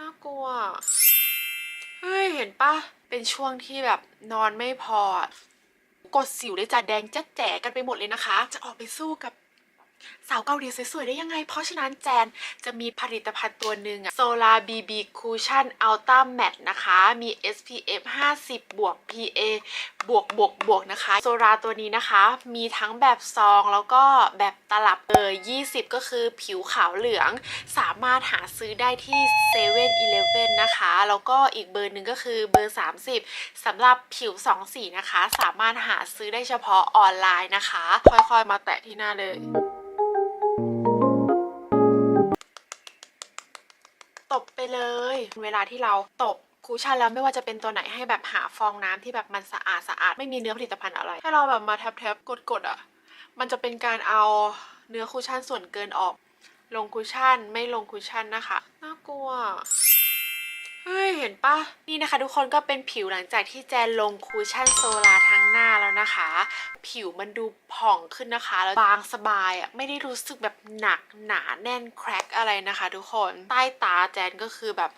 น่ากลัว เฮ้ย เห็นปะเป็นช่วงที่แบบนอนไม่พอกดสิวเลยจ้ะแดงจ๊ดแจ๋กันไปหมดเลยนะคะ จะออกไปสู้กับ สาวเกาหลีสวยๆได้ยังไง เพราะฉะนั้นแจนจะมีผลิตภัณฑ์ตัวหนึ่งอะ Solar BB Cushion Ultra Matte นะคะ มี SPF 50 บวก PA บวกบวกบวกนะคะ โซราตัวนี้นะคะ มีทั้งแบบซองแล้วก็แบบตลับเบอร์20 ก็คือผิวขาวเหลือง สามารถหาซื้อได้ที่7 e เ e ่ e อนะคะ แล้วก็อีกเบอร์หนึ่งก็คือเบอร์ 30สำหรับผิวสองสีนะคะ สามารถหาซื้อได้เฉพาะออนไลน์นะคะ ค่อยๆ มาแตะที่หน้าเลย ตบไปเลย เวลาที่เราตบคูชั่นแล้วไม่ว่าจะเป็นตัวไหนให้แบบหาฟองน้ำที่แบบมันสะอาดสะอาดไม่มีเนื้อผลิตภัณฑ์อะไร ให้เราแบบมาแทบๆกดๆอะ มันจะเป็นการเอาเนื้อคูชั่นส่วนเกินออก ลงคูชั่นไม่ลงคูชั่นนะคะ น่ากลัว เฮ้ย เห็นปะนี่นะคะ ทุกคนก็เป็นผิวหลังจากที่แจนลงคูชั่นโซลาทั้งหน้าแล้วนะคะ ผิวมันดูผ่องขึ้นนะคะ แล้วบางสบายอะไม่ได้รู้สึกแบบหนักหนาแน่นแครกอะไรนะคะ ทุกคนใต้ตาแจนก็คือแบบ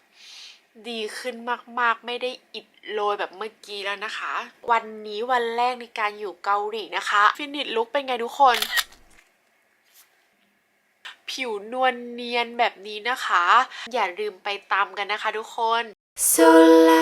ดีขึ้นมากๆ ไม่ได้อิดโรยแบบเมื่อกี้แล้วนะคะ วันนี้วันแรกในการอยู่เกาหลีนะคะ ฟินิชลุกเป็นไงทุกคน ผิวนวลเนียนแบบนี้นะคะ อย่าลืมไปตามกันนะคะทุกคน Sola